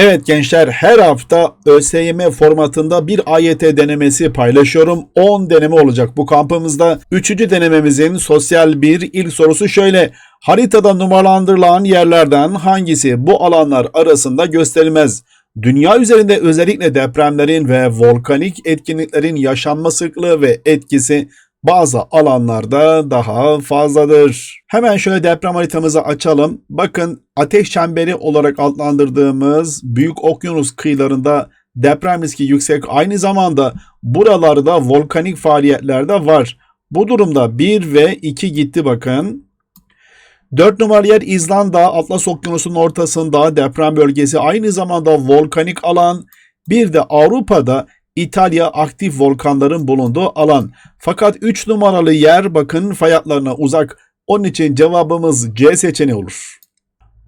Evet gençler her hafta ÖSYM formatında bir AYT denemesi paylaşıyorum. 10 deneme olacak bu kampımızda. Üçüncü denememizin sosyal bir ilk sorusu şöyle. Haritada numaralandırılan yerlerden hangisi bu alanlar arasında gösterilmez? Dünya üzerinde özellikle depremlerin ve volkanik etkinliklerin yaşanma sıklığı ve etkisi bazı alanlarda daha fazladır. Hemen şöyle deprem haritamızı açalım. Bakın ateş çemberi olarak adlandırdığımız Büyük Okyanus kıyılarında deprem riski yüksek. Aynı zamanda buralarda volkanik faaliyetler de var. Bu durumda 1 ve 2 gitti bakın. 4 numaralı yer İzlanda, Atlas Okyanusu'nun ortasında deprem bölgesi aynı zamanda volkanik alan. Bir de Avrupa'da İtalya aktif volkanların bulunduğu alan. Fakat 3 numaralı yer bakın fay hatlarına uzak. Onun için cevabımız C seçeneği olur.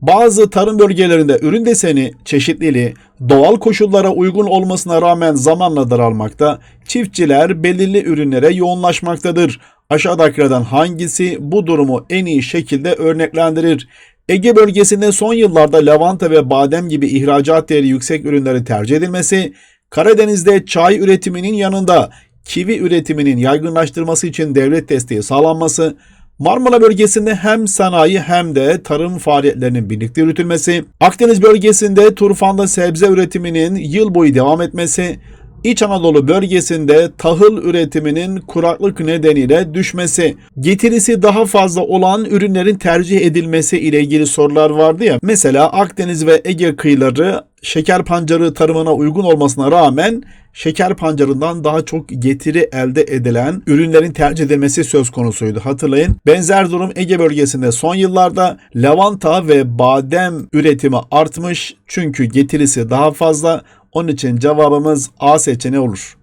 Bazı tarım bölgelerinde ürün deseni, çeşitliliği, doğal koşullara uygun olmasına rağmen zamanla daralmakta, çiftçiler belirli ürünlere yoğunlaşmaktadır. Aşağıdakilerden hangisi bu durumu en iyi şekilde örneklendirir? Ege bölgesinde son yıllarda lavanta ve badem gibi ihracat değeri yüksek ürünleri tercih edilmesi, Karadeniz'de çay üretiminin yanında kivi üretiminin yaygınlaştırması için devlet desteği sağlanması, Marmara bölgesinde hem sanayi hem de tarım faaliyetlerinin birlikte yürütülmesi, Akdeniz bölgesinde turfanda sebze üretiminin yıl boyu devam etmesi, İç Anadolu bölgesinde tahıl üretiminin kuraklık nedeniyle düşmesi, getirisi daha fazla olan ürünlerin tercih edilmesi ile ilgili sorular vardı ya. Mesela Akdeniz ve Ege kıyıları şeker pancarı tarımına uygun olmasına rağmen şeker pancarından daha çok getiri elde edilen ürünlerin tercih edilmesi söz konusuydu. Hatırlayın. Benzer durum Ege bölgesinde son yıllarda lavanta ve badem üretimi artmış çünkü getirisi daha fazla. Onun için cevabımız A seçeneği olur.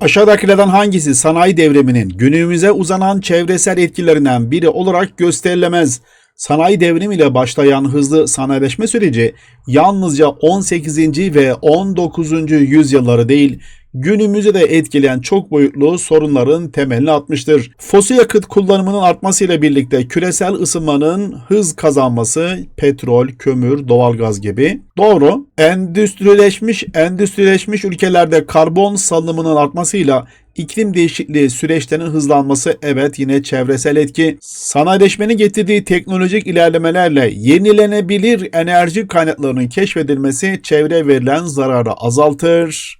Aşağıdakilerden hangisi sanayi devriminin günümüze uzanan çevresel etkilerinden biri olarak gösterilemez? Sanayi devrimi ile başlayan hızlı sanayileşme süreci yalnızca 18. ve 19. yüzyılları değil, günümüzü de etkileyen çok boyutlu sorunların temelini atmıştır. Fosil yakıt kullanımının artmasıyla birlikte küresel ısınmanın hız kazanması, petrol, kömür, doğalgaz gibi. Doğru. Endüstrileşmiş, endüstrileşmiş ülkelerde karbon salınımının artmasıyla iklim değişikliği süreçlerinin hızlanması evet yine çevresel etki. Sanayileşmenin getirdiği teknolojik ilerlemelerle yenilenebilir enerji kaynaklarının keşfedilmesi çevre verilen zararı azaltır.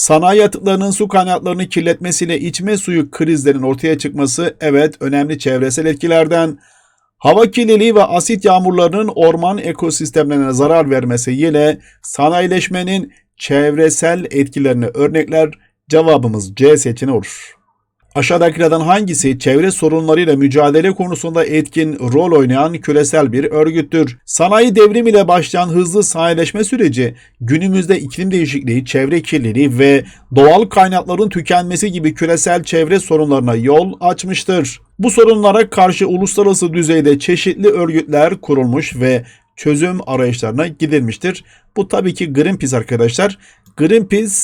Sanayi atıklarının su kaynaklarını kirletmesiyle içme suyu krizlerinin ortaya çıkması evet önemli çevresel etkilerden. Hava kirliliği ve asit yağmurlarının orman ekosistemlerine zarar vermesi yine sanayileşmenin çevresel etkilerini örnekler cevabımız C seçeneği olur. Aşağıdakilerden hangisi çevre sorunlarıyla mücadele konusunda etkin rol oynayan küresel bir örgüttür? Sanayi devrimiyle başlayan hızlı sanayileşme süreci günümüzde iklim değişikliği, çevre kirliliği ve doğal kaynakların tükenmesi gibi küresel çevre sorunlarına yol açmıştır. Bu sorunlara karşı uluslararası düzeyde çeşitli örgütler kurulmuş ve çözüm arayışlarına gidilmiştir. Bu tabii ki Greenpeace arkadaşlar. Greenpeace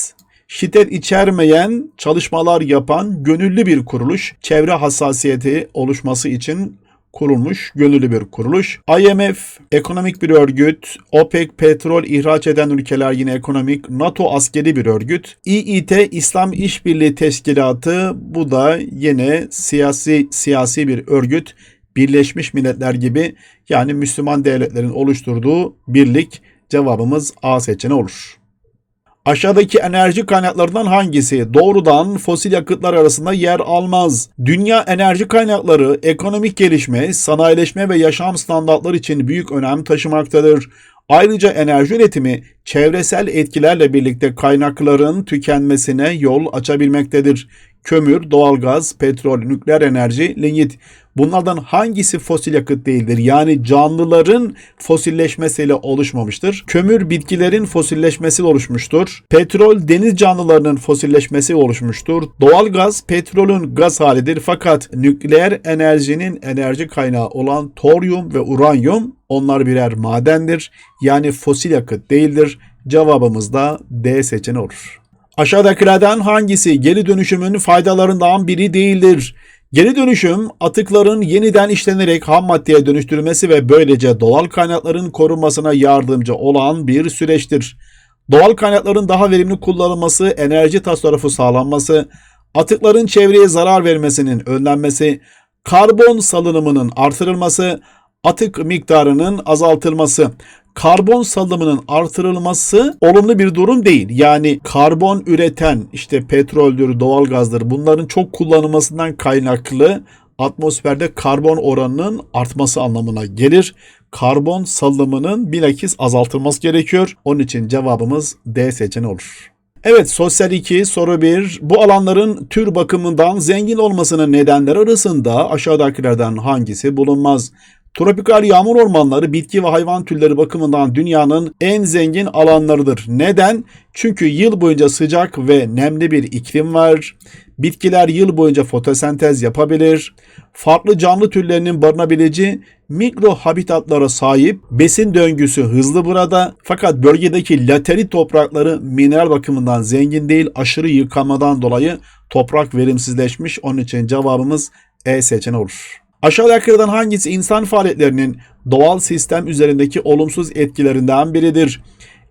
şiddet içermeyen çalışmalar yapan gönüllü bir kuruluş. Çevre hassasiyeti oluşması için kurulmuş gönüllü bir kuruluş. IMF ekonomik bir örgüt, OPEC petrol ihraç eden ülkeler yine ekonomik, NATO askeri bir örgüt, İİT İslam İşbirliği Teşkilatı bu da yine siyasi siyasi bir örgüt. Birleşmiş Milletler gibi yani Müslüman devletlerin oluşturduğu birlik cevabımız A seçeneği olur. Aşağıdaki enerji kaynaklarından hangisi doğrudan fosil yakıtlar arasında yer almaz? Dünya enerji kaynakları ekonomik gelişme, sanayileşme ve yaşam standartları için büyük önem taşımaktadır. Ayrıca enerji üretimi çevresel etkilerle birlikte kaynakların tükenmesine yol açabilmektedir. Kömür, doğalgaz, petrol, nükleer enerji, linyit. Bunlardan hangisi fosil yakıt değildir? Yani canlıların fosilleşmesiyle oluşmamıştır. Kömür bitkilerin fosilleşmesiyle oluşmuştur. Petrol deniz canlılarının fosilleşmesi oluşmuştur. Doğalgaz petrolün gaz halidir fakat nükleer enerjinin enerji kaynağı olan toryum ve uranyum onlar birer madendir. Yani fosil yakıt değildir. Cevabımız da D seçeneği olur. Aşağıdakilerden hangisi geri dönüşümün faydalarından biri değildir? Geri dönüşüm, atıkların yeniden işlenerek ham maddeye dönüştürülmesi ve böylece doğal kaynakların korunmasına yardımcı olan bir süreçtir. Doğal kaynakların daha verimli kullanılması, enerji tasarrufu sağlanması, atıkların çevreye zarar vermesinin önlenmesi, karbon salınımının artırılması, atık miktarının azaltılması. Karbon salımının artırılması olumlu bir durum değil. Yani karbon üreten işte petroldür, doğalgazdır bunların çok kullanılmasından kaynaklı atmosferde karbon oranının artması anlamına gelir. Karbon salımının bilakis azaltılması gerekiyor. Onun için cevabımız D seçeneği olur. Evet sosyal 2 soru 1. Bu alanların tür bakımından zengin olmasının nedenleri arasında aşağıdakilerden hangisi bulunmaz? Tropikal yağmur ormanları bitki ve hayvan türleri bakımından dünyanın en zengin alanlarıdır. Neden? Çünkü yıl boyunca sıcak ve nemli bir iklim var. Bitkiler yıl boyunca fotosentez yapabilir. Farklı canlı türlerinin barınabileceği mikro habitatlara sahip besin döngüsü hızlı burada. Fakat bölgedeki laterit toprakları mineral bakımından zengin değil. Aşırı yıkamadan dolayı toprak verimsizleşmiş. Onun için cevabımız E seçeneği olur. Aşağıdakilerden hangisi insan faaliyetlerinin doğal sistem üzerindeki olumsuz etkilerinden biridir?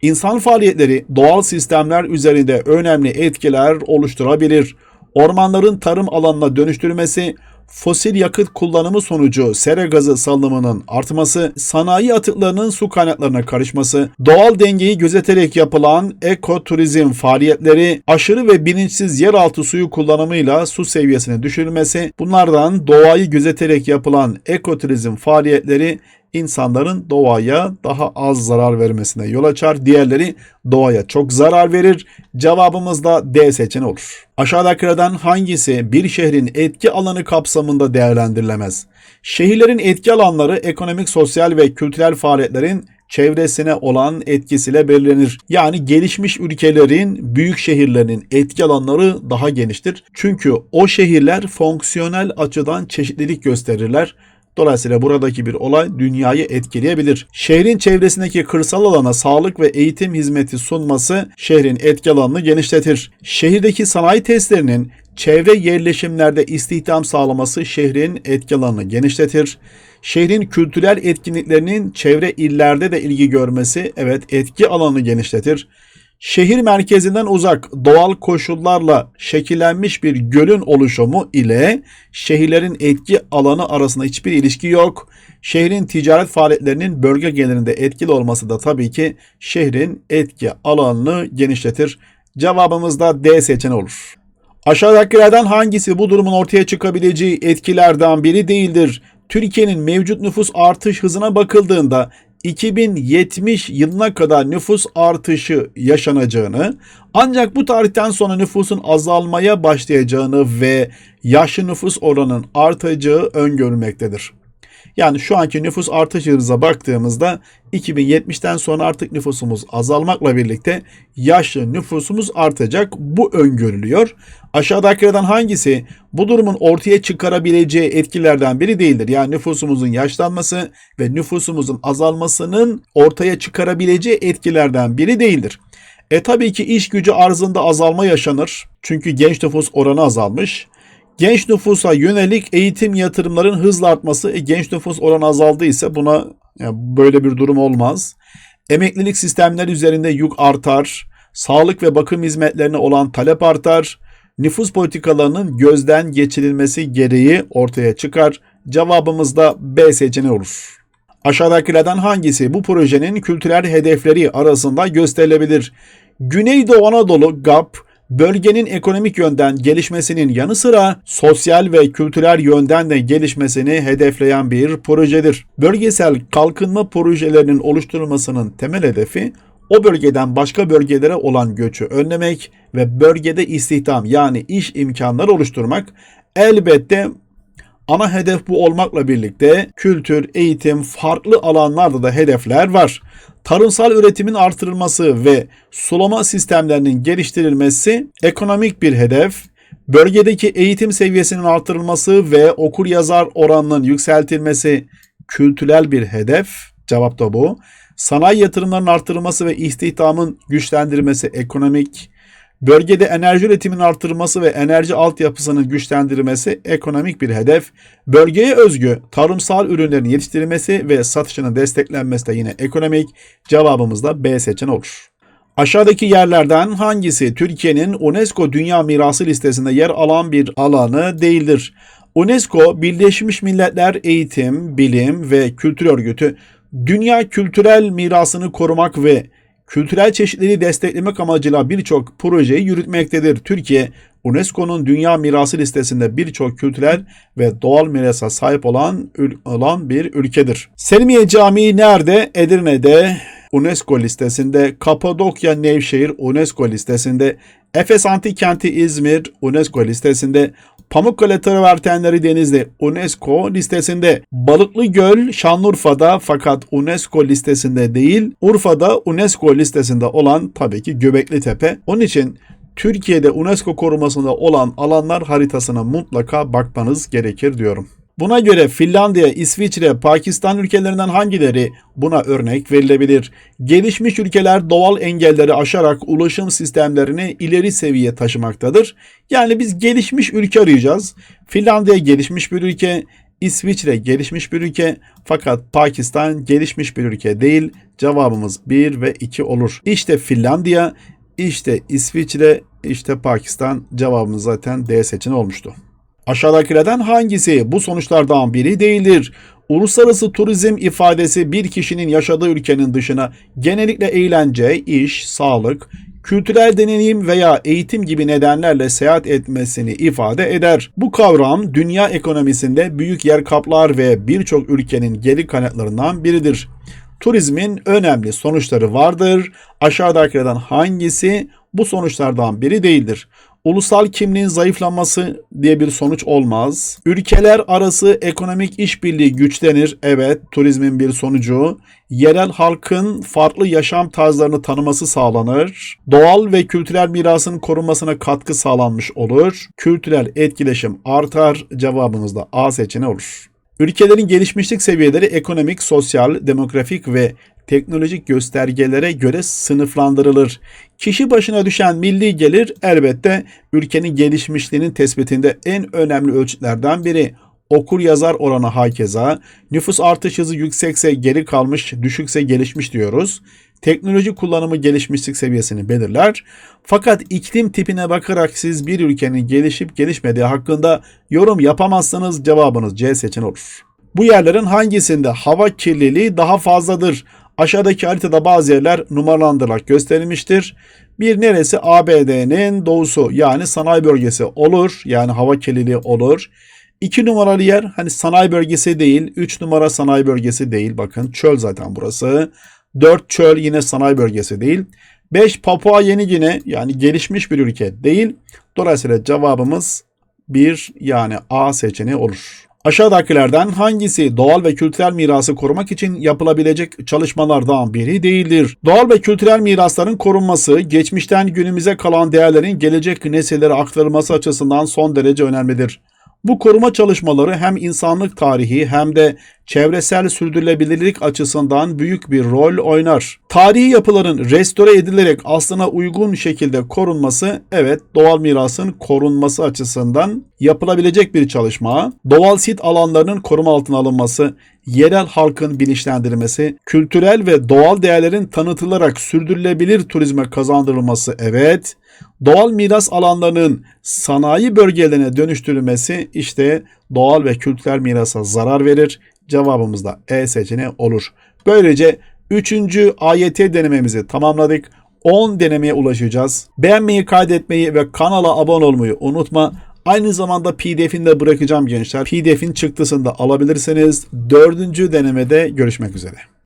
İnsan faaliyetleri doğal sistemler üzerinde önemli etkiler oluşturabilir. Ormanların tarım alanına dönüştürülmesi, fosil yakıt kullanımı sonucu sera gazı salınımının artması, sanayi atıklarının su kaynaklarına karışması, doğal dengeyi gözeterek yapılan ekoturizm faaliyetleri, aşırı ve bilinçsiz yeraltı suyu kullanımıyla su seviyesini düşürmesi, bunlardan doğayı gözeterek yapılan ekoturizm faaliyetleri insanların doğaya daha az zarar vermesine yol açar. Diğerleri doğaya çok zarar verir. Cevabımız da D seçeneği olur. Aşağıdakilerden hangisi bir şehrin etki alanı kapsamında değerlendirilemez? Şehirlerin etki alanları ekonomik, sosyal ve kültürel faaliyetlerin çevresine olan etkisiyle belirlenir. Yani gelişmiş ülkelerin büyük şehirlerinin etki alanları daha geniştir. Çünkü o şehirler fonksiyonel açıdan çeşitlilik gösterirler. Dolayısıyla buradaki bir olay dünyayı etkileyebilir. Şehrin çevresindeki kırsal alana sağlık ve eğitim hizmeti sunması şehrin etki alanını genişletir. Şehirdeki sanayi testlerinin çevre yerleşimlerde istihdam sağlaması şehrin etki alanını genişletir. Şehrin kültürel etkinliklerinin çevre illerde de ilgi görmesi evet etki alanını genişletir. Şehir merkezinden uzak doğal koşullarla şekillenmiş bir gölün oluşumu ile şehirlerin etki alanı arasında hiçbir ilişki yok. Şehrin ticaret faaliyetlerinin bölge genelinde etkili olması da tabii ki şehrin etki alanını genişletir. Cevabımız da D seçeneği olur. Aşağıdakilerden hangisi bu durumun ortaya çıkabileceği etkilerden biri değildir? Türkiye'nin mevcut nüfus artış hızına bakıldığında 2070 yılına kadar nüfus artışı yaşanacağını ancak bu tarihten sonra nüfusun azalmaya başlayacağını ve yaşlı nüfus oranının artacağı öngörülmektedir. Yani şu anki nüfus artış hızına baktığımızda 2070'ten sonra artık nüfusumuz azalmakla birlikte yaşlı nüfusumuz artacak. Bu öngörülüyor. Aşağıdakilerden hangisi bu durumun ortaya çıkarabileceği etkilerden biri değildir? Yani nüfusumuzun yaşlanması ve nüfusumuzun azalmasının ortaya çıkarabileceği etkilerden biri değildir. E tabii ki iş gücü arzında azalma yaşanır. Çünkü genç nüfus oranı azalmış. Genç nüfusa yönelik eğitim yatırımların hızla artması, e, genç nüfus oranı azaldıysa buna yani böyle bir durum olmaz. Emeklilik sistemleri üzerinde yük artar, sağlık ve bakım hizmetlerine olan talep artar, nüfus politikalarının gözden geçirilmesi gereği ortaya çıkar. Cevabımız da B seçeneği olur. Aşağıdakilerden hangisi bu projenin kültürel hedefleri arasında gösterilebilir? Güneydoğu Anadolu GAP bölgenin ekonomik yönden gelişmesinin yanı sıra sosyal ve kültürel yönden de gelişmesini hedefleyen bir projedir. Bölgesel kalkınma projelerinin oluşturulmasının temel hedefi o bölgeden başka bölgelere olan göçü önlemek ve bölgede istihdam yani iş imkanları oluşturmak elbette ana hedef bu olmakla birlikte kültür, eğitim, farklı alanlarda da hedefler var tarımsal üretimin artırılması ve sulama sistemlerinin geliştirilmesi ekonomik bir hedef, bölgedeki eğitim seviyesinin artırılması ve okur yazar oranının yükseltilmesi kültürel bir hedef. Cevap da bu. Sanayi yatırımlarının artırılması ve istihdamın güçlendirilmesi ekonomik, Bölgede enerji üretiminin artırılması ve enerji altyapısının güçlendirilmesi ekonomik bir hedef. Bölgeye özgü tarımsal ürünlerin yetiştirilmesi ve satışının desteklenmesi de yine ekonomik. Cevabımız da B seçeneği olur. Aşağıdaki yerlerden hangisi Türkiye'nin UNESCO Dünya Mirası listesinde yer alan bir alanı değildir? UNESCO, Birleşmiş Milletler Eğitim, Bilim ve Kültür Örgütü, dünya kültürel mirasını korumak ve kültürel çeşitliliği desteklemek amacıyla birçok projeyi yürütmektedir. Türkiye, UNESCO'nun Dünya Mirası listesinde birçok kültürel ve doğal mirasa sahip olan, olan bir ülkedir. Selimiye Camii nerede? Edirne'de. UNESCO listesinde, Kapadokya Nevşehir UNESCO listesinde, Efes Antik Kenti İzmir UNESCO listesinde, Pamukkale Travertenleri Denizli UNESCO listesinde, Balıklı Göl Şanlıurfa'da fakat UNESCO listesinde değil, Urfa'da UNESCO listesinde olan tabii ki Göbekli Tepe. Onun için Türkiye'de UNESCO korumasında olan alanlar haritasına mutlaka bakmanız gerekir diyorum. Buna göre Finlandiya, İsviçre, Pakistan ülkelerinden hangileri buna örnek verilebilir? Gelişmiş ülkeler doğal engelleri aşarak ulaşım sistemlerini ileri seviye taşımaktadır. Yani biz gelişmiş ülke arayacağız. Finlandiya gelişmiş bir ülke, İsviçre gelişmiş bir ülke fakat Pakistan gelişmiş bir ülke değil. Cevabımız 1 ve 2 olur. İşte Finlandiya, işte İsviçre, işte Pakistan cevabımız zaten D seçeneği olmuştu. Aşağıdakilerden hangisi bu sonuçlardan biri değildir? Uluslararası turizm ifadesi bir kişinin yaşadığı ülkenin dışına genellikle eğlence, iş, sağlık, kültürel deneyim veya eğitim gibi nedenlerle seyahat etmesini ifade eder. Bu kavram dünya ekonomisinde büyük yer kaplar ve birçok ülkenin geri kaynaklarından biridir. Turizmin önemli sonuçları vardır. Aşağıdakilerden hangisi bu sonuçlardan biri değildir? Ulusal kimliğin zayıflaması diye bir sonuç olmaz. Ülkeler arası ekonomik işbirliği güçlenir. Evet, turizmin bir sonucu. Yerel halkın farklı yaşam tarzlarını tanıması sağlanır. Doğal ve kültürel mirasın korunmasına katkı sağlanmış olur. Kültürel etkileşim artar. Cevabımız da A seçeneği olur. Ülkelerin gelişmişlik seviyeleri ekonomik, sosyal, demografik ve teknolojik göstergelere göre sınıflandırılır. Kişi başına düşen milli gelir elbette ülkenin gelişmişliğinin tespitinde en önemli ölçütlerden biri. Okur yazar oranı hakeza, nüfus artış hızı yüksekse geri kalmış, düşükse gelişmiş diyoruz. Teknoloji kullanımı gelişmişlik seviyesini belirler. Fakat iklim tipine bakarak siz bir ülkenin gelişip gelişmediği hakkında yorum yapamazsanız cevabınız C seçeneği olur. Bu yerlerin hangisinde hava kirliliği daha fazladır? Aşağıdaki haritada bazı yerler numaralandırılarak gösterilmiştir. Bir neresi ABD'nin doğusu yani sanayi bölgesi olur. Yani hava kirliliği olur. 2 numaralı yer hani sanayi bölgesi değil. 3 numara sanayi bölgesi değil. Bakın çöl zaten burası. 4 çöl yine sanayi bölgesi değil. 5 Papua Yeni Gine yani gelişmiş bir ülke değil. Dolayısıyla cevabımız 1 yani A seçeneği olur. Aşağıdakilerden hangisi doğal ve kültürel mirası korumak için yapılabilecek çalışmalardan biri değildir? Doğal ve kültürel mirasların korunması, geçmişten günümüze kalan değerlerin gelecek nesillere aktarılması açısından son derece önemlidir. Bu koruma çalışmaları hem insanlık tarihi hem de çevresel sürdürülebilirlik açısından büyük bir rol oynar. Tarihi yapıların restore edilerek aslına uygun şekilde korunması evet doğal mirasın korunması açısından yapılabilecek bir çalışma. Doğal sit alanlarının koruma altına alınması, yerel halkın bilinçlendirilmesi, kültürel ve doğal değerlerin tanıtılarak sürdürülebilir turizme kazandırılması evet. Doğal miras alanlarının sanayi bölgelerine dönüştürülmesi işte doğal ve kültürel mirasa zarar verir. Cevabımız da E seçeneği olur. Böylece 3. AYT denememizi tamamladık. 10 denemeye ulaşacağız. Beğenmeyi, kaydetmeyi ve kanala abone olmayı unutma. Aynı zamanda pdf'ini de bırakacağım gençler. pdf'in çıktısını da alabilirsiniz. Dördüncü denemede görüşmek üzere.